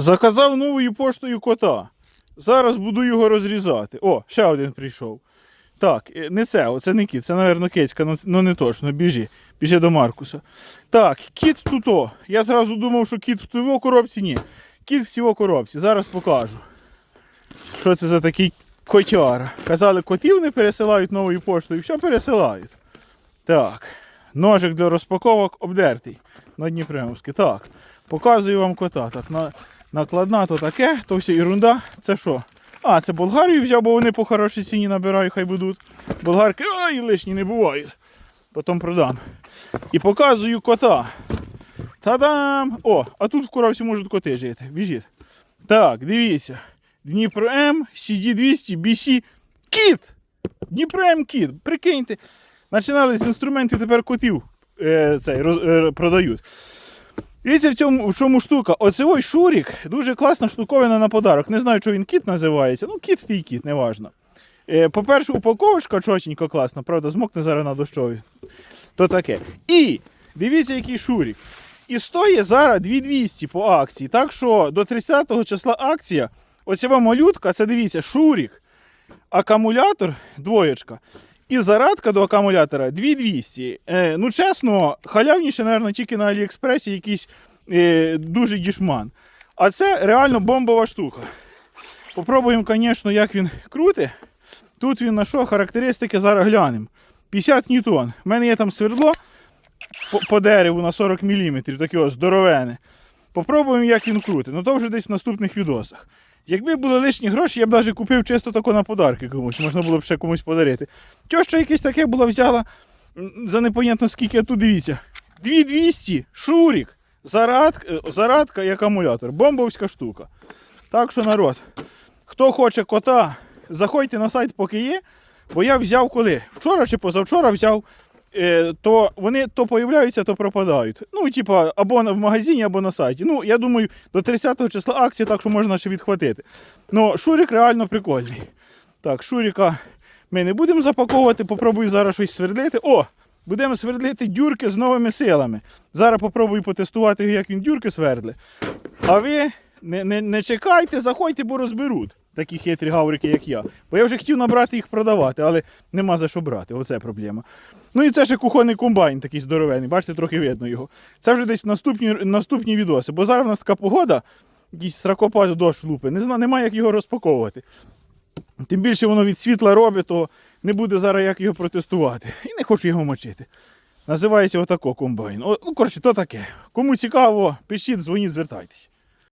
Заказав новою поштою кота. Зараз буду його розрізати. О, ще один прийшов. Так, е, не це, оце не кіт, це, мабуть, кицька, ну, ну не точно, біжи. Біжи до Маркуса. Так, кіт тут. о. Я зразу думав, що кіт в його коробці. Ні. Кіт в цього коробці. Зараз покажу. Що це за такий котяра? Казали, котів не пересилають новою поштою, все пересилають. Так. Ножик для розпаковок обдертий на Дніпремовське. Так. Показую вам кота. Так, на, накладна то таке, то все ерунда. Це що? А, це Болгарію взяв, бо вони по хорошій ціні набирають, хай будуть. Болгарки, ой, лишні не бувають. Потім продам. І показую кота. Та-дам! О, а тут в коробці можуть коти жити. Біжіть. Так, дивіться. Дніпро М, CD200, BC. Кіт! Дніпро М кіт. Прикиньте. Починали з інструментів, тепер котів е, цей, роз, е, продають. Дивіться, в цьому в чому штука. Оцевой шурік дуже класна штуковина на подарок. Не знаю, що він кіт називається. Ну, кіт і кіт, неважно. Е, по-перше, упаковочка чотенько класна, правда, змокне зараз на дощові. То таке. І дивіться, який шурік. І стоїть зараз 2200 по акції. Так що до 30 числа акція. Оця малютка, це дивіться, шурік, акумулятор, двоєчка. І зарадка до акумулятора 2200. Е, ну, чесно, халявніше, мабуть, тільки на Аліекспресі якийсь е, дуже дішман. А це реально бомбова штука. Попробуємо, звісно, як він крутить. Тут він на що, характеристики зараз глянемо. 50 ньютон. У мене є там свердло по, по дереву на 40 мм, таке здоровене. Попробуємо, як він крутить. Ну то вже десь в наступних відосах. Якби були лишні гроші, я б навіть купив чисто тако на подарки комусь, можна було б ще комусь подарити. Тьоща якесь таке була взяла за непонятно скільки, а тут дивіться. 2200, шурік, зарад, е, зарадка і акумулятор. Бомбовська штука. Так що народ, хто хоче кота, заходьте на сайт, поки є. Бо я взяв коли? Вчора чи позавчора взяв, то вони то появляються, то пропадають. Ну, типа, або в магазині, або на сайті. Ну, я думаю, до 30 го числа акції, так що можна ще відхватити. Ну, Шурік реально прикольний. Так, Шуріка ми не будемо запаковувати, попробую зараз щось свердлити. О! Будемо свердлити дюрки з новими силами. Зараз попробую потестувати, як він дюрки свердлить. А ви не, не, не чекайте, заходьте, бо розберуть такі хитрі гаврики, як я. Бо я вже хотів набрати їх продавати, але нема за що брати. Оце проблема. Ну і це ще кухонний комбайн такий здоровений. Бачите, трохи видно його. Це вже десь в наступні, наступні відоси. Бо зараз в нас така погода, якийсь сракопад дощ лупи. Не знаю, немає як його розпаковувати. Тим більше воно від світла робить, то не буде зараз як його протестувати. І не хочу його мочити. Називається отако комбайн. О, ну, коротше, то таке. Кому цікаво, пишіть, дзвоніть, звертайтесь.